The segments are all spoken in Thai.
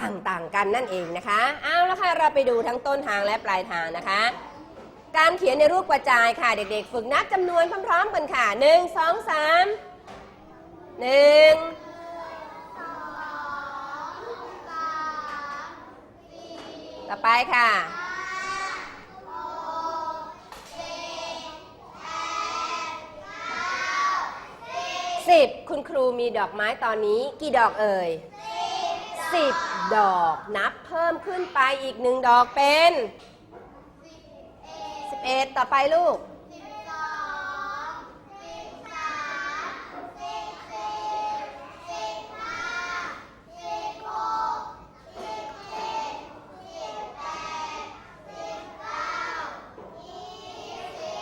ต่างๆ กันนั่นเองนะคะ เอาละค่ะเราไปดูทั้งต้นทางและปลายทางนะคะ การเขียนในรูปกระจายค่ะ เด็กๆ ฝึกนับจำนวนพร้อมๆกันค่ะ 1 2 3 1 ต่อไปค่ะสิบคุณครูมีดอกไม้ตอนนี้กี่ดอกเอ่ยสิบ ดอกนับเพิ่มขึ้นไปอีกหนึ่งดอกเป็นสิบเอ็ดต่อไปลูก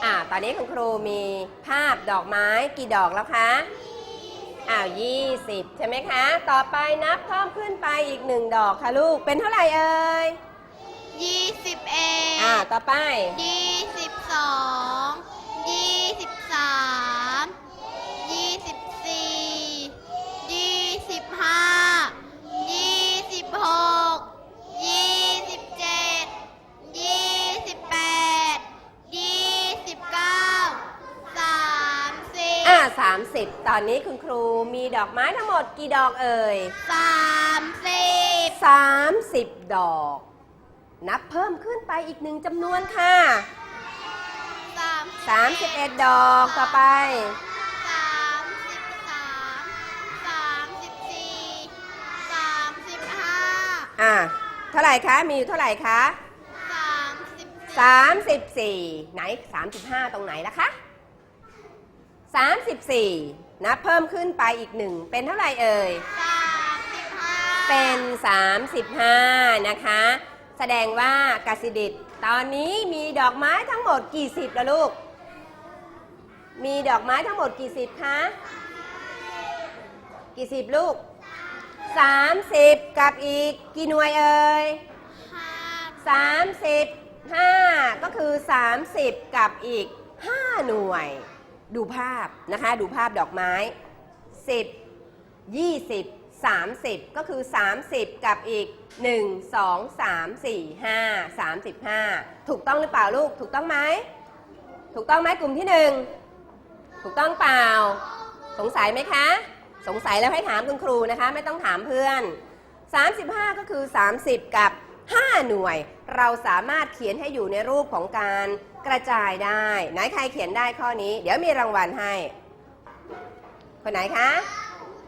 อ่าตอนนี้คุณครูมีภาพดอกไม้กี่ดอกแล้วคะ อ้าวยี่สิบใช่ไหมคะ ต่อไปนับเพิ่มขึ้นไปอีกหนึ่งดอกค่ะลูก เป็นเท่าไหร่เอ่ยยี่สิบเอ็ดอ่าต่อไปยี่สิบสองยี่สิบสาม 30 ตอนนี้คุณครูมีดอกไม้ทั้งหมดกี่ดอกเอ่ย สามสิบ30 ดอก นับเพิ่มขึ้นไปอีกหนึ่งจำนวนค่ะ สาม31 ดอกต่อไป สามสิบสามสามสิบสี่สามสิบห้าอะ เท่าไหร่คะ มีอยู่เท่าไหร่คะ สามสิบสี่ 34 ไหน 35 ตรงไหนล่ะคะ สามสิบสี่นับเพิ่มขึ้นไปอีกหนึ่งเป็นเท่าไหร่เอ่ยสามสิบห้าเป็น 35 นะคะ แสดงว่ากสิดิตตอนนี้มีดอกไม้ทั้งหมดกี่สิบละลูก มีดอกไม้ทั้งหมดกี่สิบคะ กี่สิบลูก 30 กับอีกกี่หน่วยเอ่ยห้า35 ก็คือ 30 กับอีก 5 หน่วย ดูภาพนะคะ ดูภาพดอกไม้ 10 20 30 ก็คือ 30 กับอีก 1 2 3 4 5 35 ถูกต้องหรือเปล่าลูก ถูกต้องไหม ถูกต้องไหมกลุ่มที่ 1 ถูกต้องเปล่า สงสัยไหมคะ สงสัยแล้วให้ถามคุณครูนะคะ ไม่ต้องถามเพื่อน 35 ก็คือ 30 กับ 5 หน่วย เราสามารถเขียนให้อยู่ในรูปของการ กระจายได้ ไหนใครเขียนได้ข้อนี้ เดี๋ยวมีรางวัลให้ คนไหนคะ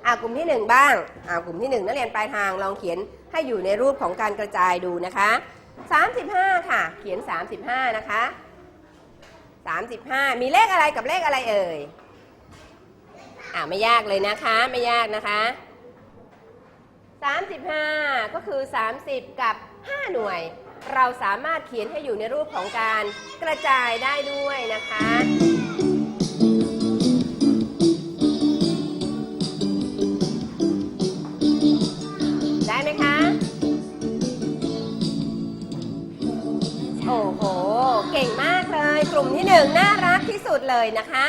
อ่ากลุ่มที่ 1 บ้างอ่ากลุ่มที่ 1 นักเรียนปลายทางลองเขียนให้อยู่ในรูปของการกระจายดูนะคะ 35 ค่ะ เขียน 35 นะคะ 35 มีเลขอะไรกับเลขอะไรเอ่ยอ่าไม่ยากเลยนะคะไม่ยากนะคะ 35 ก็คือ 30 กับ 5 หน่วย เราสามารถเขียนให้อยู่ในรูปของการกระจายได้ด้วยนะคะ ได้ไหมคะ โอ้โห เก่งมากเลย กลุ่มที่หนึ่งน่ารักที่สุดเลยนะคะ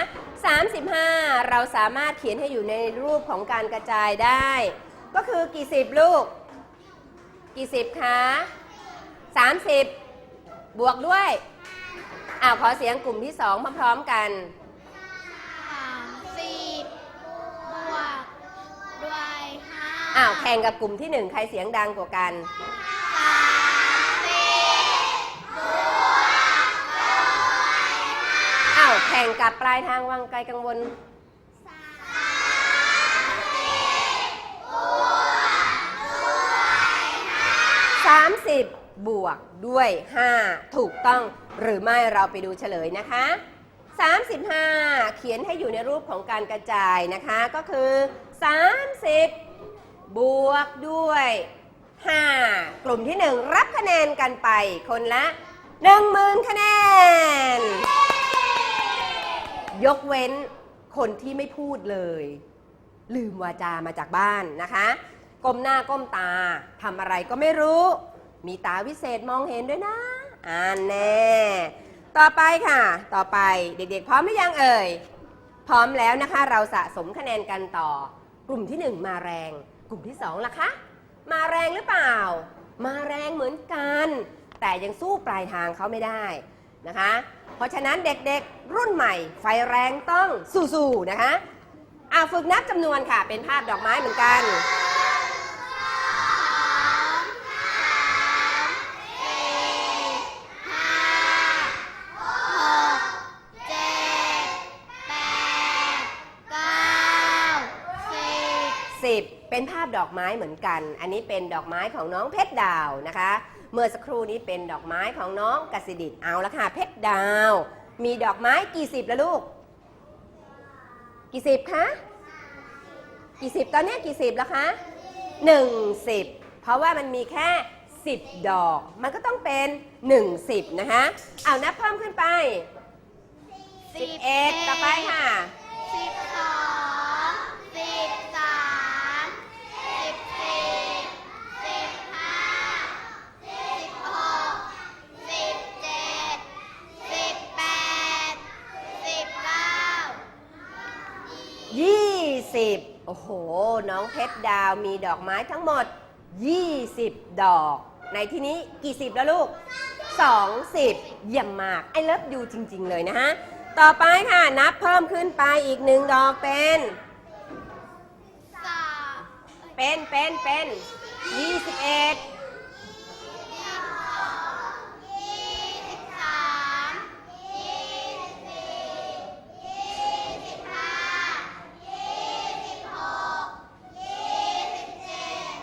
35 เราสามารถเขียนให้อยู่ในรูปของการกระจายได้ ก็คือกี่สิบลูก กี่สิบคะ 30 บวกด้วยอ้าวขอเสียงกลุ่มที่สองพร้อมๆกันสามสิบบวกด้วยห้าอ้าวแข่งกับกลุ่มที่หนึ่งใครเสียงดังกว่ากัน สามสิบอ้าวแข่งกับปลายทางวังไกลกังวล วกด้วย 5 ถูกต้องหรือไม่เราไปดูเฉลยนะคะ 35 เขียนให้อยู่ในรูปของการกระจายนะคะก็คือ 30 บวกด้วย 5 กลุ่มที่ 1 รับคะแนนกันไปคนละ 10,000 คะแนน ยกเว้นคนที่ไม่พูดเลย ลืมวาจามาจากบ้านนะคะ ก้มหน้าก้มตาทำอะไรก็ไม่รู้ มีตาวิเศษมองเห็นด้วยนะอ่านแน่ ต่อไปค่ะ ต่อไปเด็กๆ พร้อมหรือยังเอ่ย พร้อมแล้วนะคะ เราสะสมคะแนนกันต่อ กลุ่มที่ 1 มาแรง กลุ่มที่2ล่ะคะ มาแรงหรือเปล่า มาแรงเหมือนกัน แต่ยังสู้ปลายทางเขาไม่ได้นะคะ เพราะฉะนั้นเด็กๆ รุ่นใหม่ ไฟแรงต้องสู้ๆนะคะอ่าฝึกนับจำนวนค่ะ เป็นภาพดอกไม้เหมือนกัน 80 เป็นภาพดอกไม้เหมือนกัน อันนี้เป็นดอกไม้ของน้องเพชรดาวนะคะ เมื่อสักครู่นี้เป็นดอกไม้ของน้องกสิดิตเอาละค่ะเพชรดาว มีดอกไม้กี่สิบแล้วลูก กี่สิบคะ กี่สิบตอนนี้กี่สิบแล้วคะหนึ่งสิบเพราะว่ามันมีแค่สิบดอก มันก็ต้องเป็นหนึ่งสิบนะคะเอานับเพิ่มขึ้นไปสิบเอ็ดต่อไปค่ะสิบสอง 20 โอ้โห น้องเพชรดาวมีดอกไม้ทั้งหมด 20 ดอก ในที่นี้กี่สิบแล้วลูก 20 เยี่ยมมากไอเลิฟยูจริง ๆ เลยนะฮะ ต่อไปค่ะ นับเพิ่มขึ้นไปอีกหนึ่งดอกเป็นสามเป็นเป็นเป็น21 ยี่สิบสามยี่สิบสี่ยี่สิบห้ายี่สิบหกยี่สิบเจ็ด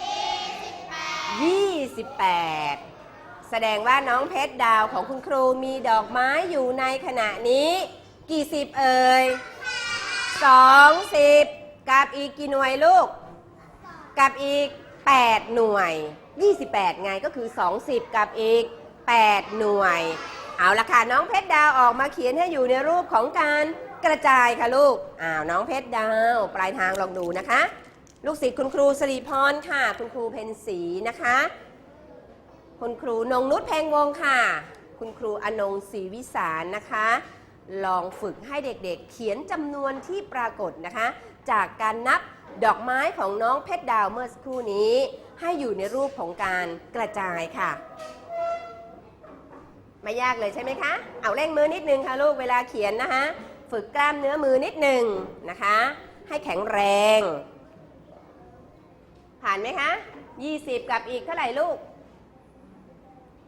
ยี่สิบแปด 28 แสดงว่าน้องเพชรดาวของคุณครูมีดอกไม้อยู่ในขณะนี้ กี่สิบเอ่ย20 กับอีกกี่หน่วยลูก กับอีก 8 หน่วย 28 ไงก็คือ 20 กับอีก 8 หน่วย เอาละค่ะน้องเพชรดาวออกมาเขียนให้อยู่ในรูปของการกระจายค่ะลูก อ้าวน้องเพชรดาว ปลายทางลองดูนะคะ ลูกศิษย์คุณครูสริพรค่ะ คุณครูเพนสีนะคะ คุณครูนงนุชแพงวงค่ะ คุณครูอนงศรีวิสารนะคะ ลองฝึกให้เด็กๆ เขียนจำนวนที่ปรากฏนะคะ จากการนับดอกไม้ของน้องเพชรดาวเมื่อสักครู่นี้ ให้อยู่ในรูปของการกระจายค่ะ ไม่ยากเลยใช่ไหมคะ เอาเร่งมือนิดนึงค่ะลูกเวลาเขียนนะคะ ฝึกกล้ามเนื้อมือนิดนึงนะคะ ให้แข็งแรง ผ่านไหมคะ 20 กับอีกเท่าไหร่ลูก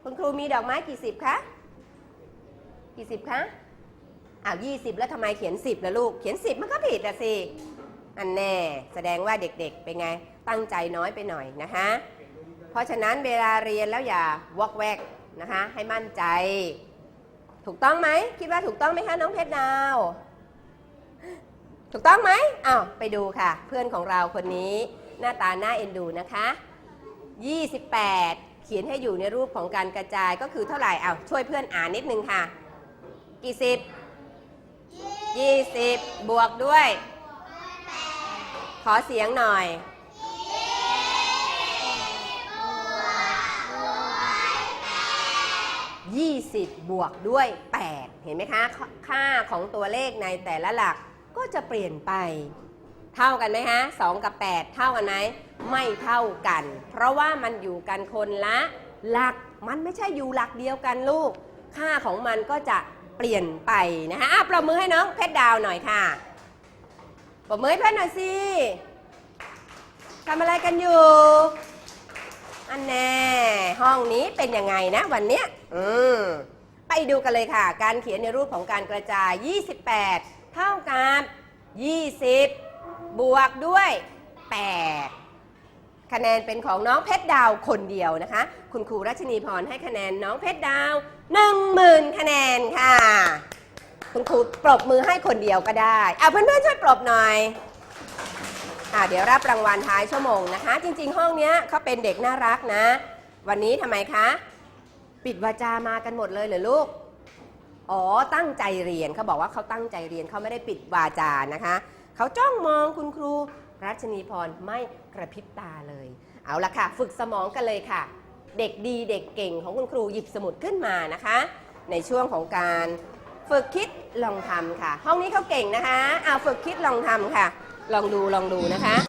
คุณครูมีดอกไม้กี่สิบคะกี่สิบคะอ้าวยี่สิบแล้วทำไมเขียนสิบล่ะลูก เขียนสิบมันก็ผิดอะสิ อันแน่แสดงว่าเด็กๆเป็นไง ตั้งใจน้อยไปหน่อยนะคะ เพราะฉะนั้นเวลาเรียนแล้วอย่าวอกแวกนะคะ ให้มั่นใจ ถูกต้องไหม คิดว่าถูกต้องไหมคะน้องเพชรดาว ถูกต้องไหมอ้าวไปดูค่ะ เพื่อนของเราคนนี้หน้าตาหน่าเอ็นดูนะคะ 28 เขียนให้อยู่ในรูปของการกระจายก็คือเท่าไหร่เอาช่วยเพื่อนอ่านนิดนึงค่ะ กี่สิบ20บวกด้วย ขอเสียงหน่อย 20 บวกด้วย 8 เห็นไหมคะ ค่าของตัวเลขในแต่ละหลักก็จะเปลี่ยนไป เท่ากันไหมฮะ2กับ 8 เท่ากันไหมไม่เท่ากัน เพราะว่ามันอยู่กันคนละหลักมันไม่ใช่อยู่หลักเดียวกันลูก ค่าของมันก็จะเปลี่ยนไปนะคะอะปรบมือให้น้องเพชรดาวหน่อยค่ะปรบมือให้เพื่อนหน่อยสิทำอะไรกันอยู่อันแน่ห้องนี้เป็นยังไงนะวันเนี้ยอืมไปดูกันเลยค่ะ การเขียนในรูปของการกระจาย 28 เท่ากับ 20 บวกด้วย 8 คะแนนเป็นของน้องเพชรดาวคนเดียวนะคะ คุณครูรัชนีพรให้คะแนนน้องเพชรดาว 10,000 คะแนนค่ะ คุณครูปรบมือให้คนเดียวก็ได้เอาเพื่อนๆช่วยปรบหน่อยอ่าเดี๋ยวรับรางวัลท้ายชั่วโมงนะคะ จริง ๆ ห้องเนี้ยเขาเป็นเด็กน่ารักนะ วันนี้ทำไมคะ ปิดวาจามากันหมดเลยเหรอลูกอ๋อตั้งใจเรียนเขาบอกว่าเขาตั้งใจเรียนเขาไม่ได้ปิดวาจานะคะ เขาจ้องมองคุณครู รัชนีพรไม่กระพริบตาเลย เอาละค่ะ ฝึกสมองกันเลยค่ะ เด็กดีเด็กเก่งของคุณครูหยิบสมุดขึ้นมานะคะ ในช่วงของการฝึกคิดลองทำค่ะ ห้องนี้เขาเก่งนะคะเอาฝึกคิดลองทำค่ะ ลองดูลองดูนะคะ